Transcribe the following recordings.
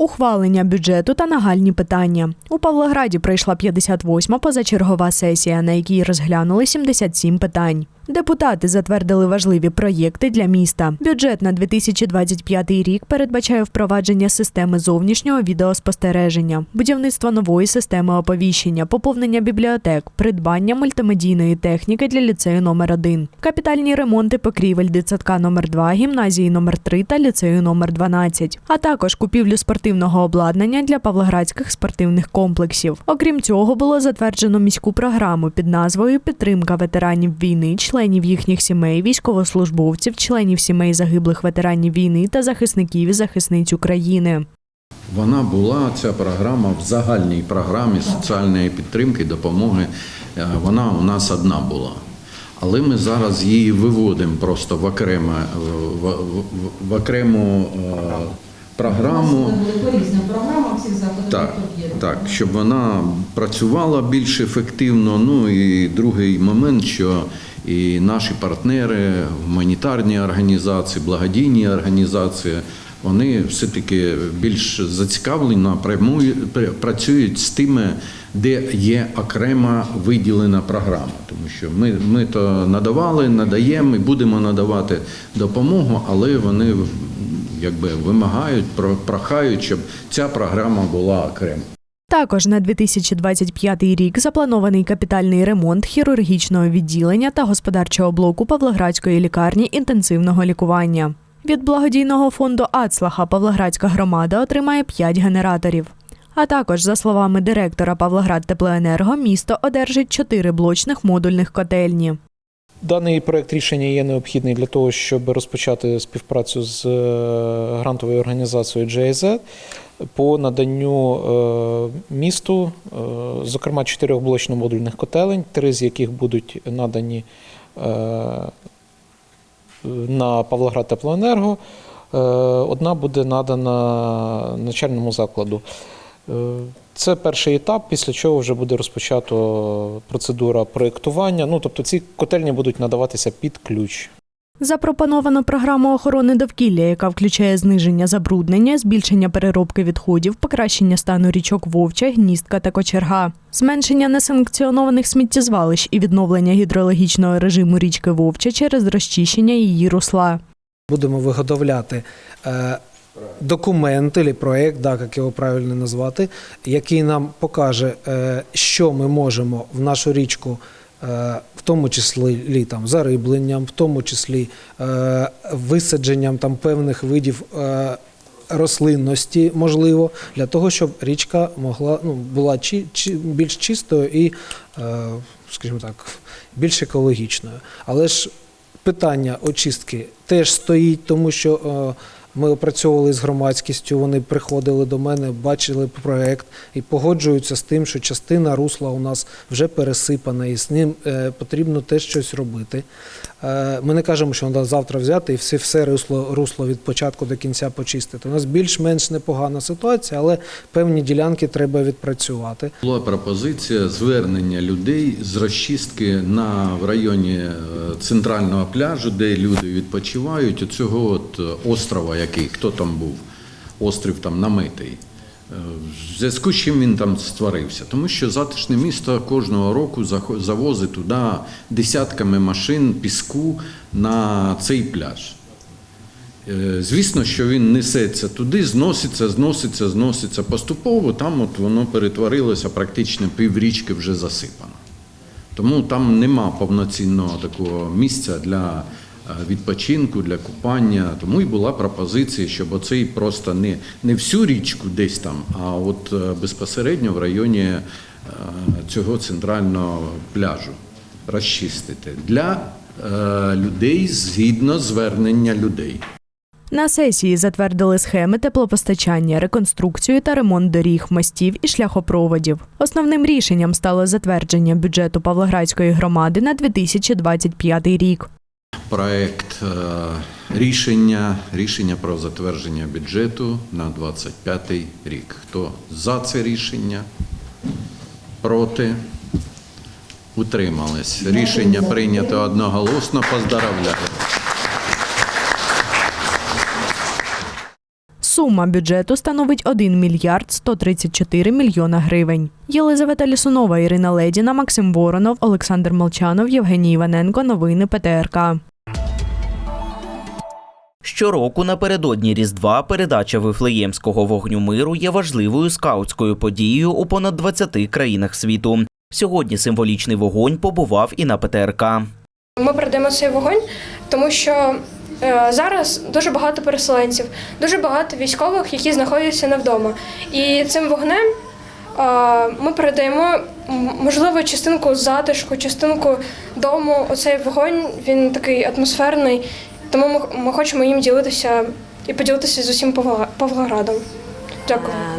ухвалення бюджету та нагальні питання. У Павлограді пройшла 58-ма позачергова сесія, на якій розглянули 77 питань. Депутати затвердили важливі проєкти для міста. Бюджет на 2025 рік передбачає впровадження системи зовнішнього відеоспостереження, будівництво нової системи оповіщення, поповнення бібліотек, придбання мультимедійної техніки для ліцею номер 1 капітальні ремонти покрівель дитсадка номер 2 гімназії номер 3 та ліцею номер 12 а також купівлю спортивного обладнання для павлоградських спортивних комплексів. Окрім цього, було затверджено міську програму під назвою Підтримка ветеранів війни, членів їхніх сімей, військовослужбовців, членів сімей загиблих ветеранів війни та захисників і захисниць України. Вона була ця програма в загальній програмі соціальної підтримки, допомоги. е, Вона у нас одна була. Але ми зараз її виводимо просто в окремо в, в, в окрему е, програму. Різним програмам всіх заходів Так, так, щоб вона працювала більш ефективно. Ну і другий момент, що і наші партнери, гуманітарні організації, благодійні організації, вони все-таки більш зацікавлені, напряму працюють з тими, де є окрема виділена програма. Тому що ми, ми то надавали, надаємо і будемо надавати допомогу, але вони якби вимагають, про- прохають, щоб ця програма була окремо. Також на 2025 рік запланований капітальний ремонт хірургічного відділення та господарчого блоку Павлоградської лікарні інтенсивного лікування. Від благодійного фонду Ацлаха Павлоградська громада отримає 5 генераторів. А також, за словами директора Павлоград Теплоенерго, місто одержить 4 блочних модульних котельні. Даний проект рішення є необхідний для того, щоб розпочати співпрацю з е, грантовою організацією GIZ по наданню е, місту, е, зокрема, чотирьох блочно-модульних котелень, три з яких будуть надані е, на Павлоград Теплоенерго. Одна буде надана начальному закладу. Це перший етап, після чого вже буде розпочато процедура проєктування. Ну, тобто ці котельні будуть надаватися під ключ. Запропоновано програму охорони довкілля, яка включає зниження забруднення, збільшення переробки відходів, покращення стану річок Вовча, Гністка та Кочерга, зменшення несанкціонованих сміттєзвалищ і відновлення гідрологічного режиму річки Вовча через розчищення її русла. Будемо виготовляти е, документ або проєкт, як його правильно назвати, який нам покаже, е, що ми можемо в нашу річку, в тому числі там, зарибленням, в тому числі е, висадженням там, певних видів. Е, Рослинності можливо для того, щоб річка могла ну була чи, чи більш чистою і, е, скажімо так, більш екологічною. Але ж питання очистки теж стоїть, тому що е, ми опрацьовували з громадськістю, вони приходили до мене, бачили проект і погоджуються з тим, що частина русла у нас вже пересипана, і з ним е, потрібно теж щось робити. Е, Ми не кажемо, що треба завтра взяти і все, все русло, русло від початку до кінця почистити. У нас більш-менш непогана ситуація, але певні ділянки треба відпрацювати. Була пропозиція звернення людей з розчистки на в районі е, центрального пляжу, де люди відпочивають, оцього от острова, який хто там був, острів там намитий. Е, В зв'язку з чим він там створився? Тому що затишне місто кожного року завозить туди десятками машин піску на цей пляж. Е, Звісно, що він несеться туди, зноситься, зноситься, зноситься поступово. Там от воно перетворилося практично піврічки вже засипано. Тому там нема повноцінного такого місця для відпочинку, для купання. Тому і була пропозиція, щоб оцей просто не, не всю річку десь там, а от е, безпосередньо в районі е, цього центрального пляжу розчистити для е, людей згідно звернення людей. На сесії затвердили схеми теплопостачання, реконструкцію та ремонт доріг, мостів і шляхопроводів. Основним рішенням стало затвердження бюджету Павлоградської громади на 2025 рік. Проект е, рішення, рішення про затвердження бюджету на 25 рік. Хто за це рішення? Проти? Утримались. Рішення прийнято одноголосно. Поздравляю. Сума бюджету становить 1 мільярд 134 мільйона гривень. Єлизавета Лісунова, Ірина Ледіна, Максим Воронов, Олександр Молчанов, Євгеній Іваненко. Новини ПТРК. Щороку напередодні Різдва передача вифлеємського вогню миру є важливою скаутською подією у понад 20 країнах світу. Сьогодні символічний вогонь побував і на ПТРК. Ми передаємо цей вогонь, тому що зараз дуже багато переселенців, дуже багато військових, які знаходяться не вдома. І цим вогнем е, ми передаємо можливо частинку затишку, частинку дому. Оцей вогонь він такий атмосферний, тому ми, хочемо їм ділитися і поділитися з усім Павлоградом.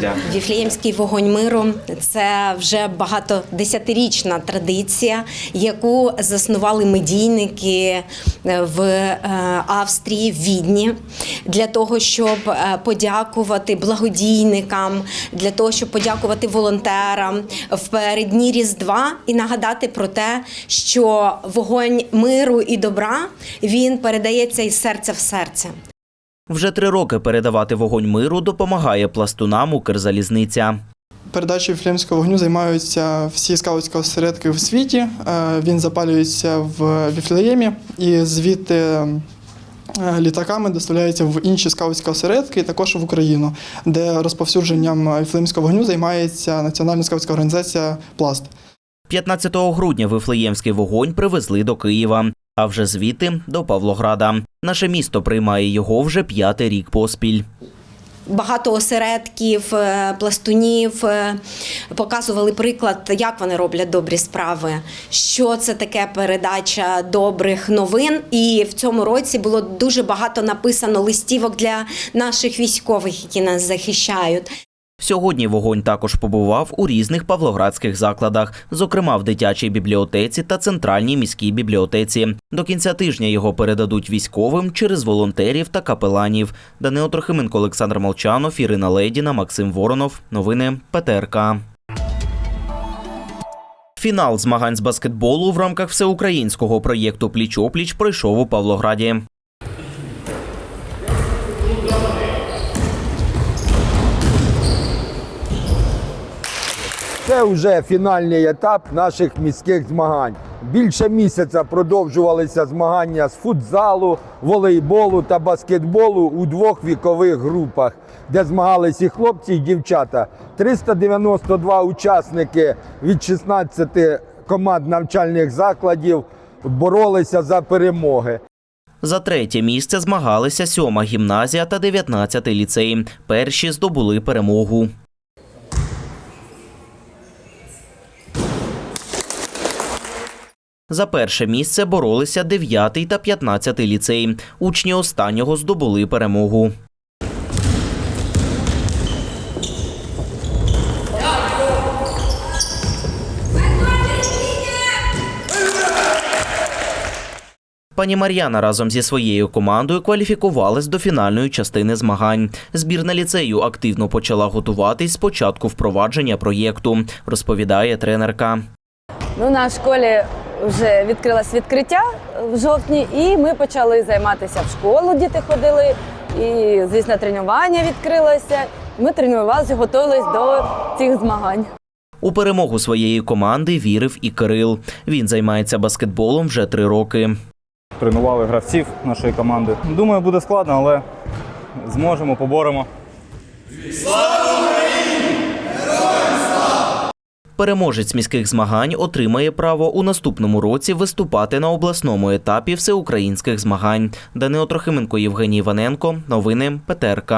Дякую. Віфлеємський вогонь миру це вже багатодесятирічна традиція, яку заснували медійники в е, Австрії, в Відні, для того, щоб е, подякувати благодійникам, для того, щоб подякувати волонтерам в переддні Різдва і нагадати про те, що вогонь миру і добра він передається із серця в серце. Вже три роки передавати вогонь миру допомагає пластунам Укрзалізниця. Передачею флемського вогню займаються всі скаутські осередки в світі. Е, Він запалюється в Віфлеємі і звідти е, літаками доставляється в інші скаутські осередки, і також в Україну, де розповсюдженням віфлеємського вогню займається Національна скаутська організація Пласт. 15 грудня вифлеємський вогонь привезли до Києва, а вже звідти до Павлограда. Наше місто приймає його вже п'ятий рік поспіль. Багато осередків, е, пластунів е, показували приклад, як вони роблять добрі справи, що це таке передача добрих новин. І в цьому році було дуже багато написано листівок для наших військових, які нас захищають. Сьогодні вогонь також побував у різних павлоградських закладах, зокрема в дитячій бібліотеці та центральній міській бібліотеці. До кінця тижня його передадуть військовим через волонтерів та капеланів. Данило Трохименко, Олександр Молчанов, Ірина Ледіна, Максим Воронов. Новини ПТРК. Фінал змагань з баскетболу в рамках всеукраїнського проєкту Пліч-опліч пройшов у Павлограді. Це вже фінальний етап наших міських змагань. Більше місяця продовжувалися змагання з футзалу, волейболу та баскетболу у двох вікових групах, де змагались і хлопці, і дівчата. 392 учасники від 16 команд навчальних закладів боролися за перемоги. За третє місце змагалися сьома гімназія та 19 ліцей. Перші здобули перемогу. За перше місце боролися 9 та 15 ліцей. Учні останнього здобули перемогу. Пані Мар'яна разом зі своєю командою кваліфікувалась до фінальної частини змагань. Збірна ліцею активно почала готуватись з початку впровадження проєкту, розповідає тренерка. Ну, на школі вже відкрилось відкриття в жовтні, і ми почали займатися в школу. Діти ходили, і звісно, тренування відкрилося. Ми тренувалися, готувалися до цих змагань. У перемогу своєї команди вірив і Кирил. Він займається баскетболом вже три роки. тренували гравців нашої команди. Думаю, буде складно, але зможемо, поборемо. Переможець міських змагань отримає право у наступному році виступати на обласному етапі всеукраїнських змагань. Данило Трохименко, Євгеній Іваненко. Новини ПТРК.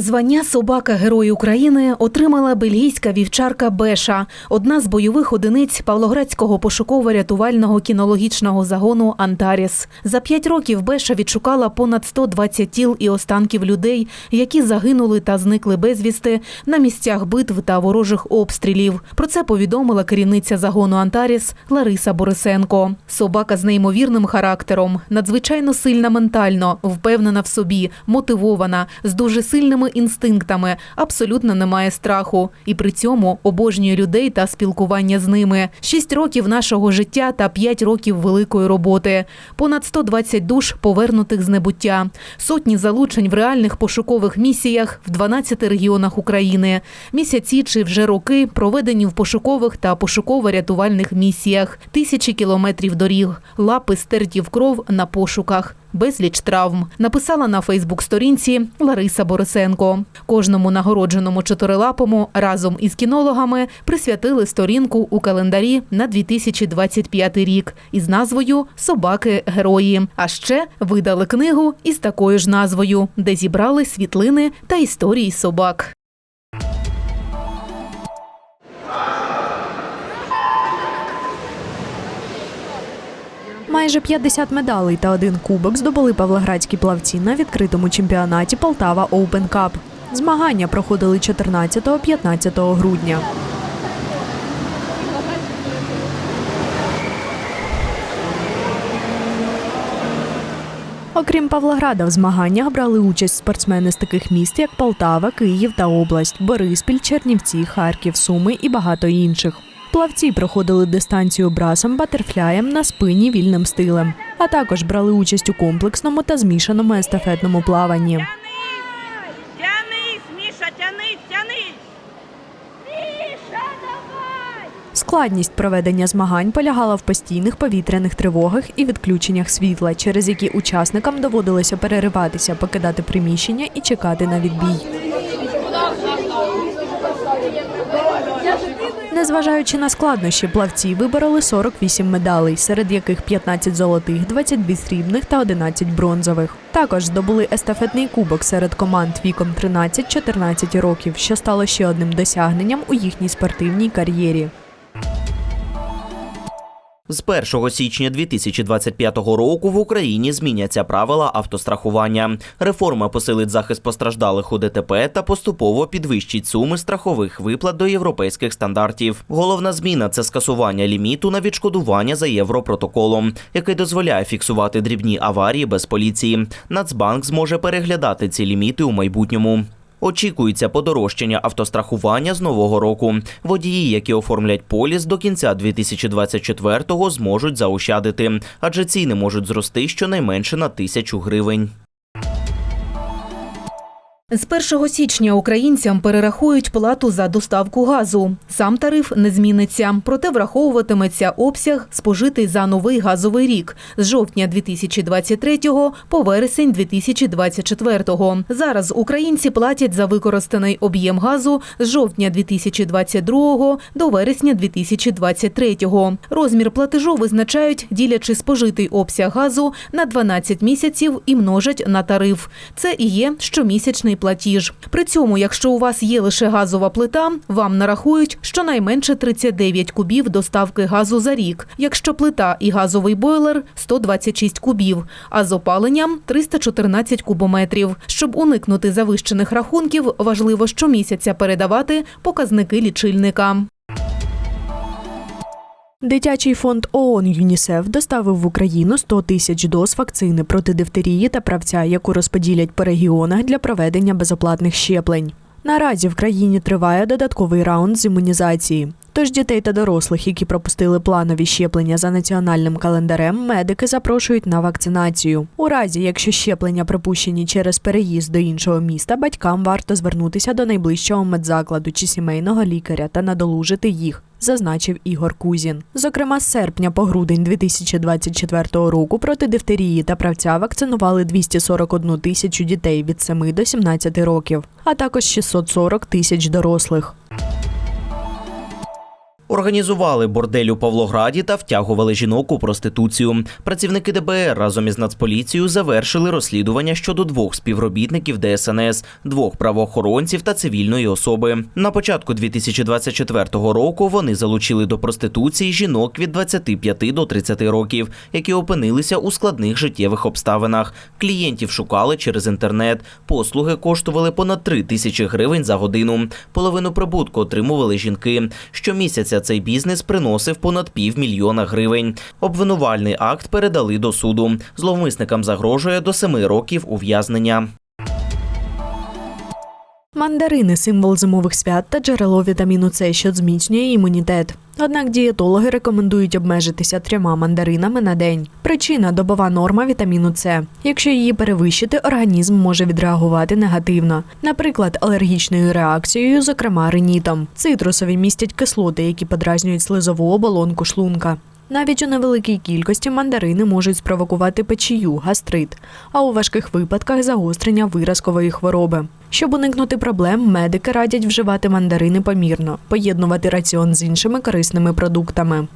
Звання собака Герой України отримала бельгійська вівчарка Беша, одна з бойових одиниць Павлоградського пошуково-рятувального кінологічного загону Антаріс. За п'ять років Беша відшукала понад 120 тіл і останків людей, які загинули та зникли безвісти на місцях битв та ворожих обстрілів. Про це повідомила керівниця загону Антаріс Лариса Борисенко. Собака з неймовірним характером, надзвичайно сильна ментально, впевнена в собі, мотивована, з дуже сильними інстинктами, абсолютно не має страху і при цьому обожнює людей та спілкування з ними. Шість років нашого життя та п'ять років великої роботи. Понад 120 душ повернутих з небуття, сотні залучень в реальних пошукових місіях в 12 регіонах України. Місяці чи вже роки проведені в пошукових та пошуково-рятувальних місіях, тисячі кілометрів доріг, лапи стерті в кров на пошуках. Безліч травм написала на Фейсбук-сторінці Лариса Борисенко. Кожному нагородженому чотирилапому разом із кінологами присвятили сторінку у календарі на 2025 рік із назвою Собаки герої. А ще видали книгу із такою ж назвою, де зібрали світлини та історії собак. Майже 50 медалей та один кубок здобули павлоградські плавці на відкритому чемпіонаті Полтава Open Cup. Змагання проходили 14-15 грудня. Окрім Павлограда, в змаганнях брали участь спортсмени з таких міст, як Полтава, Київ та область, Бориспіль, Чернівці, Харків, Суми і багато інших. Плавці проходили дистанцію брасом, батерфляєм на спині вільним стилем, а також брали участь у комплексному та змішаному естафетному плаванні. Складність проведення змагань полягала в постійних повітряних тривогах і відключеннях світла, через які учасникам доводилося перериватися, покидати приміщення і чекати на відбій. Незважаючи на складнощі, плавці вибороли 48 медалей, серед яких 15 золотих, 22 срібних та 11 бронзових. Також здобули естафетний кубок серед команд віком 13-14 років, що стало ще одним досягненням у їхній спортивній кар'єрі. З 1 січня 2025 року в Україні зміняться правила автострахування. Реформа посилить захист постраждалих у ДТП та поступово підвищить суми страхових виплат до європейських стандартів. Головна зміна це скасування ліміту на відшкодування за європротоколом, який дозволяє фіксувати дрібні аварії без поліції. Нацбанк зможе переглядати ці ліміти у майбутньому. Очікується подорожчання автострахування з нового року. Водії, які оформлять поліс до кінця 2024-го, зможуть заощадити, адже ціни можуть зрости щонайменше на тисячу гривень. З 1 січня українцям перерахують плату за доставку газу. Сам тариф не зміниться, проте враховуватиметься обсяг спожитий за новий газовий рік з жовтня 2023 по вересень 2024. Зараз українці платять за використаний об'єм газу з жовтня 2022 до вересня 2023. Розмір платежу визначають, ділячи спожитий обсяг газу на 12 місяців і множать на тариф. Це і є щомісячний платіж. При цьому, якщо у вас є лише газова плита, вам нарахують щонайменше 39 кубів доставки газу за рік. Якщо плита і газовий бойлер 126 кубів, а з опаленням 314 кубометрів. Щоб уникнути завищених рахунків, важливо щомісяця передавати показники лічильника. Дитячий фонд ООН ЮНІСЕФ доставив в Україну 100 тисяч доз вакцини проти дифтерії та правця, яку розподілять по регіонах для проведення безоплатних щеплень. Наразі в країні триває додатковий раунд з імунізації. Тож дітей та дорослих, які пропустили планові щеплення за національним календарем, медики запрошують на вакцинацію. У разі, якщо щеплення припущені через переїзд до іншого міста, батькам варто звернутися до найближчого медзакладу чи сімейного лікаря та надолужити їх. Зазначив Ігор Кузін. Зокрема, з серпня по грудень 2024 року проти дифтерії та правця вакцинували 241 тисячу дітей від 7 до 17 років, а також 640 тисяч дорослих. Організували бордель у Павлограді та втягували жінок у проституцію. Працівники ДБР разом із Нацполіцією завершили розслідування щодо двох співробітників ДСНС, двох правоохоронців та цивільної особи. На початку 2024 року вони залучили до проституції жінок від 25 до 30 років, які опинилися у складних життєвих обставинах. Клієнтів шукали через інтернет. Послуги коштували понад 3 тисячі гривень за годину. Половину прибутку отримували жінки. Щомісяця цей бізнес приносив понад півмільйона гривень. Обвинувальний акт передали до суду. Зловмисникам загрожує до семи років ув'язнення. Мандарини символ зимових свят та джерело вітаміну С, що зміцнює імунітет. Однак дієтологи рекомендують обмежитися трьома мандаринами на день. Причина добова норма вітаміну С. Якщо її перевищити, організм може відреагувати негативно, наприклад, алергічною реакцією, зокрема ринітом. Цитрусові містять кислоти, які подразнюють слизову оболонку шлунка. Навіть у невеликій кількості мандарини можуть спровокувати печію, гастрит, а у важких випадках загострення виразкової хвороби. Щоб уникнути проблем, медики радять вживати мандарини помірно, поєднувати раціон з іншими корисними продуктами.